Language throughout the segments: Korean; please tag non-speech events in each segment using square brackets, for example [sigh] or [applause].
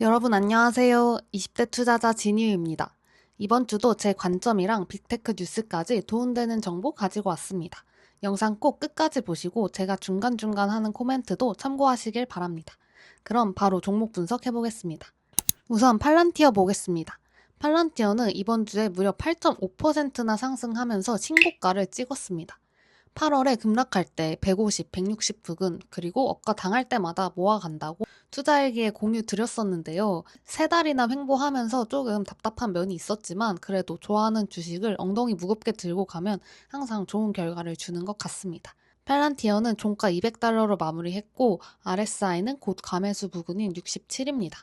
여러분 안녕하세요. 20대 투자자 진유입니다. 이번 주도 제 관점이랑 빅테크 뉴스까지 도움되는 정보 가지고 왔습니다. 영상 꼭 끝까지 보시고 제가 중간중간 하는 코멘트도 참고하시길 바랍니다. 그럼 바로 종목 분석해 보겠습니다. 우선 팔란티어 보겠습니다. 팔란티어는 이번 주에 무려 8.5%나 상승하면서 신고가를 찍었습니다. 8월에 급락할 때 150, 160 부근 그리고 억가 당할 때마다 모아간다고 투자일기에 공유 드렸었는데요. 세 달이나 횡보하면서 조금 답답한 면이 있었지만 그래도 좋아하는 주식을 엉덩이 무겁게 들고 가면 항상 좋은 결과를 주는 것 같습니다. 팔란티어는 종가 200달러로 마무리했고 RSI는 곧 감매수 부근인 67입니다.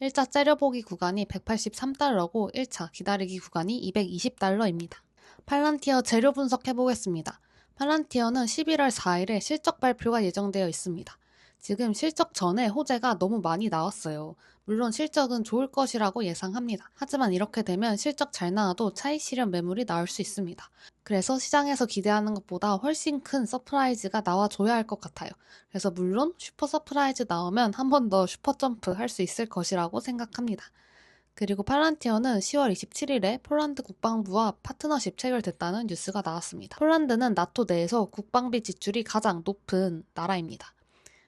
1차 째려보기 구간이 183달러고 1차 기다리기 구간이 220달러입니다. 팔란티어 재료 분석해 보겠습니다. 팔란티어는 11월 4일에 실적 발표가 예정되어 있습니다. 지금 실적 전에 호재가 너무 많이 나왔어요. 물론 실적은 좋을 것이라고 예상합니다. 하지만 이렇게 되면 실적 잘 나와도 차익 실현 매물이 나올 수 있습니다. 그래서 시장에서 기대하는 것보다 훨씬 큰 서프라이즈가 나와줘야 할 것 같아요. 그래서 물론 슈퍼 서프라이즈 나오면 한 번 더 슈퍼 점프 할 수 있을 것이라고 생각합니다. 그리고 팔란티어는 10월 27일에 폴란드 국방부와 파트너십 체결됐다는 뉴스가 나왔습니다. 폴란드는 나토 내에서 국방비 지출이 가장 높은 나라입니다.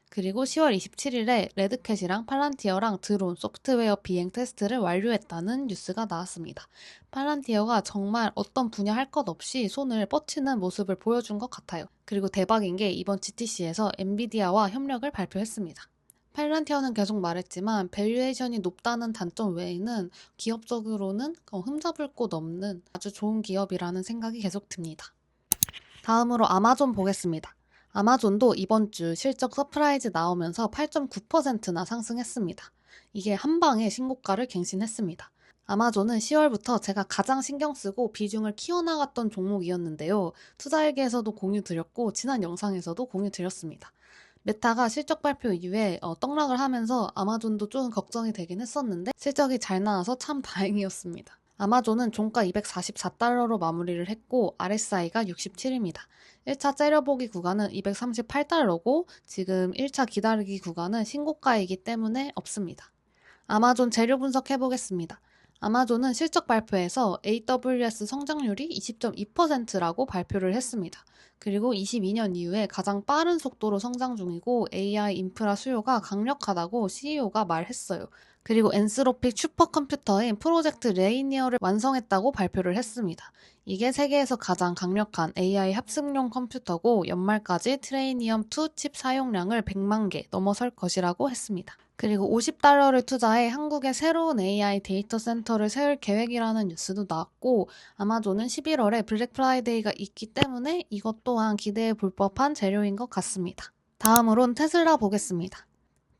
그리고 10월 27일에 레드캣이랑 팔란티어랑 드론 소프트웨어 비행 테스트를 완료했다는 뉴스가 나왔습니다. 팔란티어가 정말 어떤 분야 할 것 없이 손을 뻗치는 모습을 보여준 것 같아요. 그리고 대박인 게 이번 GTC에서 엔비디아와 협력을 발표했습니다. 팔란티어는 계속 말했지만 밸류에이션이 높다는 단점 외에는 기업적으로는 어, 흠잡을 곳 없는 아주 좋은 기업이라는 생각이 계속 듭니다. 다음으로 아마존 보겠습니다. 아마존도 이번 주 실적 서프라이즈 나오면서 8.9%나 상승했습니다. 이게 한 방에 신고가를 갱신했습니다. 아마존은 10월부터 제가 가장 신경 쓰고 비중을 키워나갔던 종목이었는데요. 투자일기에서도 공유 드렸고 지난 영상에서도 공유 드렸습니다. 메타가 실적 발표 이후에 어, 떡락을 하면서 아마존도 조금 걱정이 되긴 했었는데 실적이 잘 나와서 참 [laughs] 다행이었습니다. 아마존은 종가 244달러로 마무리를 했고 RSI가 67입니다. 1차 째려보기 구간은 238달러고 지금 1차 기다리기 구간은 신고가이기 때문에 없습니다. 아마존 재료 분석해 보겠습니다. 아마존은 실적 발표에서 AWS 성장률이 20.2%라고 발표를 했습니다. 그리고 22년 이후에 가장 빠른 속도로 성장 중이고 AI 인프라 수요가 강력하다고 CEO가 말했어요. 그리고 엔스로픽 슈퍼컴퓨터인 프로젝트 레이니어를 완성했다고 발표를 했습니다. 이게 세계에서 가장 강력한 AI 합승용 컴퓨터고 연말까지 트레이니엄2 칩 사용량을 100만 개 넘어설 것이라고 했습니다. 그리고 50달러를 투자해 한국에 새로운 AI 데이터 센터를 세울 계획이라는 뉴스도 나왔고 아마존은 11월에 블랙 프라이데이가 있기 때문에 이것 또한 기대해 볼 법한 재료인 것 같습니다. 다음으론 테슬라 보겠습니다.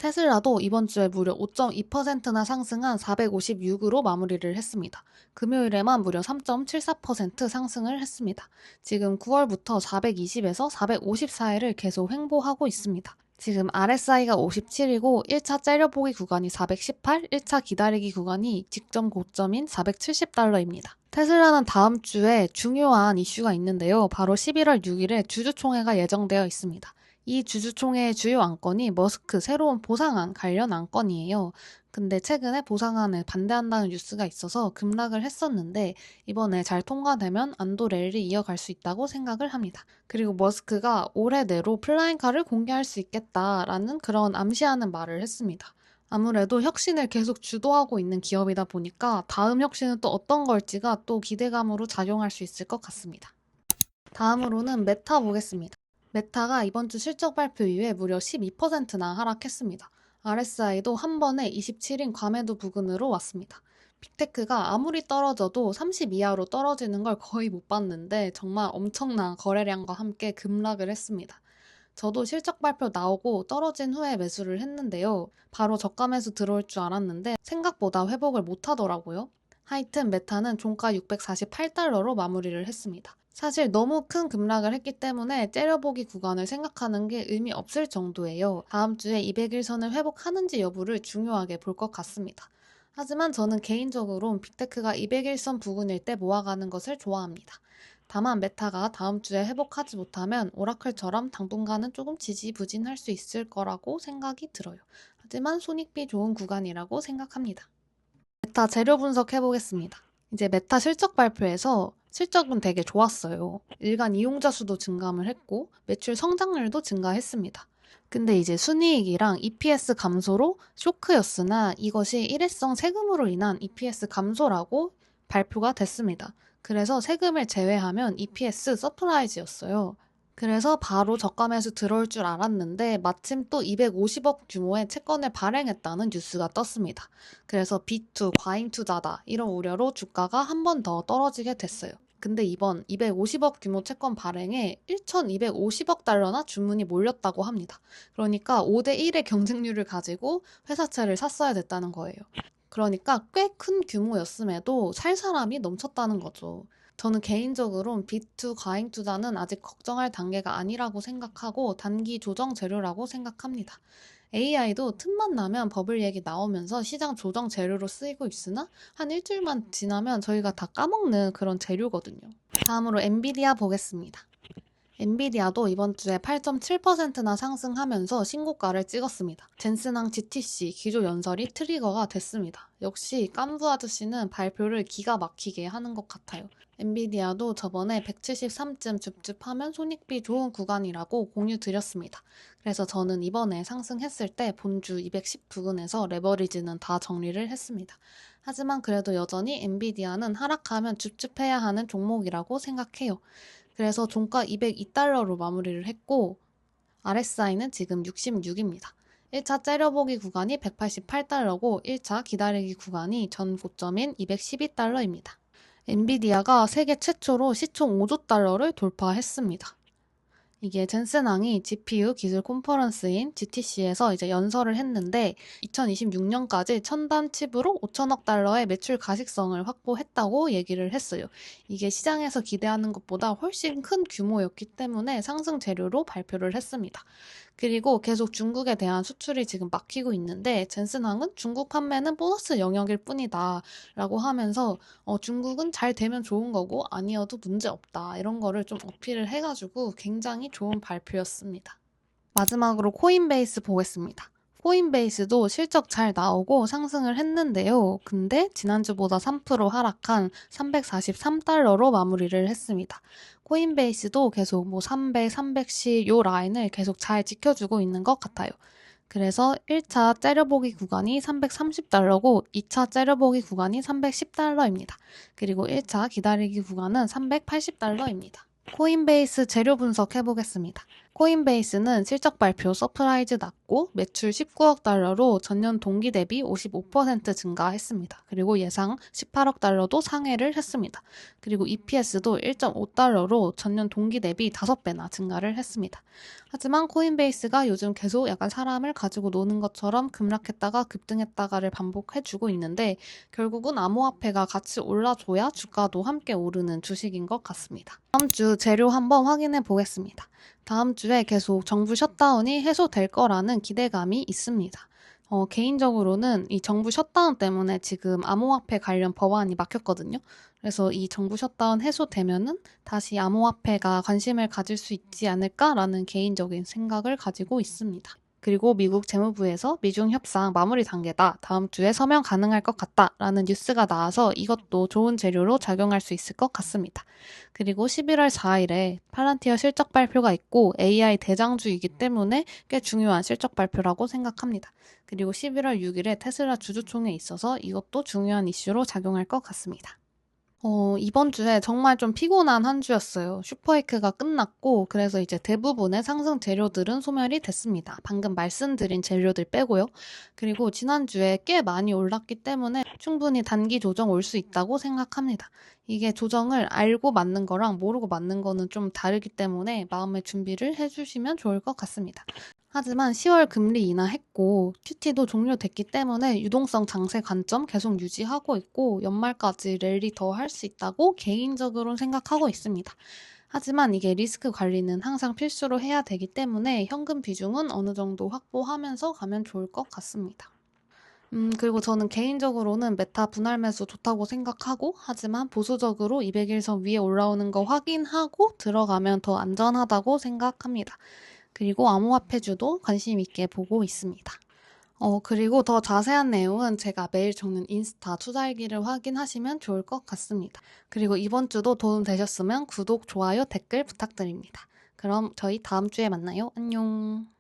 테슬라도 이번 주에 무려 5.2%나 상승한 456으로 마무리를 했습니다. 금요일에만 무려 3.74% 상승을 했습니다. 지금 9월부터 420에서 450 사이를 계속 횡보하고 있습니다. 지금 RSI가 57이고 1차 째려보기 구간이 418, 1차 기다리기 구간이 직전 고점인 470달러입니다. 테슬라는 다음 주에 중요한 이슈가 있는데요. 바로 11월 6일에 주주총회가 예정되어 있습니다. 이 주주총회의 주요 안건이 머스크 새로운 보상안 관련 안건이에요. 근데 최근에 보상안을 반대한다는 뉴스가 있어서 급락을 했었는데 이번에 잘 통과되면 안도 랠을 이어갈 수 있다고 생각을 합니다. 그리고 머스크가 올해 내로 플라잉카를 공개할 수 있겠다라는 그런 암시하는 말을 했습니다. 아무래도 혁신을 계속 주도하고 있는 기업이다 보니까 다음 혁신은 또 어떤 걸지가 또 기대감으로 작용할 수 있을 것 같습니다. 다음으로는 메타 보겠습니다. 메타가 이번 주 실적 발표 이후에 무려 12%나 하락했습니다. RSI도 한 번에 27인 과매도 부근으로 왔습니다. 빅테크가 아무리 떨어져도 30 이하로 떨어지는 걸 거의 못 봤는데 정말 엄청난 거래량과 함께 급락을 했습니다. 저도 실적 발표 나오고 떨어진 후에 매수를 했는데요. 바로 저가 매수 들어올 줄 알았는데 생각보다 회복을 못 하더라고요. 하여튼 메타는 종가 648달러로 마무리를 했습니다. 사실 너무 큰 급락을 했기 때문에 째려보기 구간을 생각하는 게 의미 없을 정도예요. 다음 주에 200일선을 회복하는지 여부를 중요하게 볼 것 같습니다. 하지만 저는 개인적으로 빅테크가 200일선 부근일 때 모아가는 것을 좋아합니다. 다만 메타가 다음 주에 회복하지 못하면 오라클처럼 당분간은 조금 지지부진할 수 있을 거라고 생각이 들어요. 하지만 손익비 좋은 구간이라고 생각합니다. 메타 재료 분석해 보겠습니다. 이제 메타 실적 발표에서 실적은 되게 좋았어요. 일간 이용자 수도 증감을 했고 매출 성장률도 증가했습니다. 근데 이제 순이익이랑 EPS 감소로 쇼크였으나 이것이 일회성 세금으로 인한 EPS 감소라고 발표가 됐습니다. 그래서 세금을 제외하면 EPS 서프라이즈였어요. 그래서 바로 저가 매수 들어올 줄 알았는데 마침 또 250억 규모의 채권을 발행했다는 뉴스가 떴습니다. 그래서 B2 과잉 투자다 이런 우려로 주가가 한 번 더 떨어지게 됐어요. 근데 이번 250억 규모 채권 발행에 1,250억 달러나 주문이 몰렸다고 합니다. 그러니까 5대 1의 경쟁률을 가지고 회사채를 샀어야 됐다는 거예요. 그러니까 꽤 큰 규모였음에도 살 사람이 넘쳤다는 거죠. 저는 개인적으로는 B2 과잉 투자는 아직 걱정할 단계가 아니라고 생각하고 단기 조정 재료라고 생각합니다. AI도 틈만 나면 버블 얘기 나오면서 시장 조정 재료로 쓰이고 있으나 한 일주일만 지나면 저희가 다 까먹는 그런 재료거든요. 다음으로 엔비디아 보겠습니다. 엔비디아도 이번 주에 8.7%나 상승하면서 신고가를 찍었습니다. 젠슨항 GTC 기조 연설이 트리거가 됐습니다. 역시 깐부 아저씨는 발표를 기가 막히게 하는 것 같아요. 엔비디아도 저번에 173쯤 줍줍하면 손익비 좋은 구간이라고 공유 드렸습니다. 그래서 저는 이번에 상승했을 때 본주 210 부근에서 레버리지는 다 정리를 했습니다. 하지만 그래도 여전히 엔비디아는 하락하면 줍줍해야 하는 종목이라고 생각해요. 그래서 종가 202달러로 마무리를 했고 RSI는 지금 66입니다. 1차 째려보기 구간이 188달러고 1차 기다리기 구간이 전 고점인 212달러입니다. 엔비디아가 세계 최초로 시총 5조 달러를 돌파했습니다. 이게 젠슨항이 GPU 기술 콘퍼런스인 GTC에서 이제 연설을 했는데 2026년까지 첨단 칩으로 5천억 달러의 매출 가식성을 확보했다고 얘기를 했어요. 이게 시장에서 기대하는 것보다 훨씬 큰 규모였기 때문에 상승 재료로 발표를 했습니다. 그리고 계속 중국에 대한 수출이 지금 막히고 있는데 젠슨항은 중국 판매는 보너스 영역일 뿐이다 라고 하면서 어, 중국은 잘 되면 좋은 거고 아니어도 문제 없다 이런 거를 좀 어필을 해가지고 굉장히 좋은 발표였습니다. 마지막으로 코인베이스 보겠습니다. 코인베이스도 실적 잘 나오고 상승을 했는데요. 근데 지난주보다 3% 하락한 343달러로 마무리를 했습니다. 코인베이스도 계속 뭐 300, 310, 요 라인을 계속 잘 지켜주고 있는 것 같아요. 그래서 1차 째려보기 구간이 330달러고 2차 째려보기 구간이 310달러입니다. 그리고 1차 기다리기 구간은 380달러입니다. 코인베이스 재료 분석해 보겠습니다. 코인베이스는 실적 발표 서프라이즈 났고 매출 19억 달러로 전년 동기 대비 55% 증가했습니다. 그리고 예상 18억 달러도 상회를 했습니다. 그리고 EPS도 1.5달러로 전년 동기 대비 5배나 증가를 했습니다. 하지만 코인베이스가 요즘 계속 약간 사람을 가지고 노는 것처럼 급락했다가 급등했다가를 반복해주고 있는데 결국은 암호화폐가 같이 올라줘야 주가도 함께 오르는 주식인 것 같습니다. 다음 주 재료 한번 확인해 보겠습니다. 다음 주에 계속 정부 셧다운이 해소될 거라는 기대감이 있습니다. 어, 개인적으로는 이 정부 셧다운 때문에 지금 암호화폐 관련 법안이 막혔거든요. 그래서 이 정부 셧다운 해소되면은 다시 암호화폐가 관심을 가질 수 있지 않을까라는 개인적인 생각을 가지고 있습니다. 그리고 미국 재무부에서 미중 협상 마무리 단계다. 다음 주에 서명 가능할 것 같다. 라는 뉴스가 나와서 이것도 좋은 재료로 작용할 수 있을 것 같습니다. 그리고 11월 4일에 팔란티어 실적 발표가 있고 AI 대장주이기 때문에 꽤 중요한 실적 발표라고 생각합니다. 그리고 11월 6일에 테슬라 주주총회 있어서 이것도 중요한 이슈로 작용할 것 같습니다. 어, 이번 주에 정말 좀 피곤한 한 주였어요. 슈퍼이크가 끝났고, 그래서 이제 대부분의 상승 재료들은 소멸이 됐습니다. 방금 말씀드린 재료들 빼고요. 그리고 지난주에 꽤 많이 올랐기 때문에 충분히 단기 조정 올 수 있다고 생각합니다. 이게 조정을 알고 맞는 거랑 모르고 맞는 거는 좀 다르기 때문에 마음의 준비를 해주시면 좋을 것 같습니다. 하지만 10월 금리 인하했고 QT도 종료됐기 때문에 유동성 장세 관점 계속 유지하고 있고 연말까지 랠리 더 할 수 있다고 개인적으로 생각하고 있습니다. 하지만 이게 리스크 관리는 항상 필수로 해야 되기 때문에 현금 비중은 어느 정도 확보하면서 가면 좋을 것 같습니다. 음, 그리고 저는 개인적으로는 메타 분할 매수 좋다고 생각하고, 하지만 보수적으로 200일선 위에 올라오는 거 확인하고 들어가면 더 안전하다고 생각합니다. 그리고 암호화폐주도 관심 있게 보고 있습니다. 어, 그리고 더 자세한 내용은 제가 매일 적는 인스타 투자일기를 확인하시면 좋을 것 같습니다. 그리고 이번 주도 도움 되셨으면 구독, 좋아요, 댓글 부탁드립니다. 그럼 저희 다음 주에 만나요. 안녕.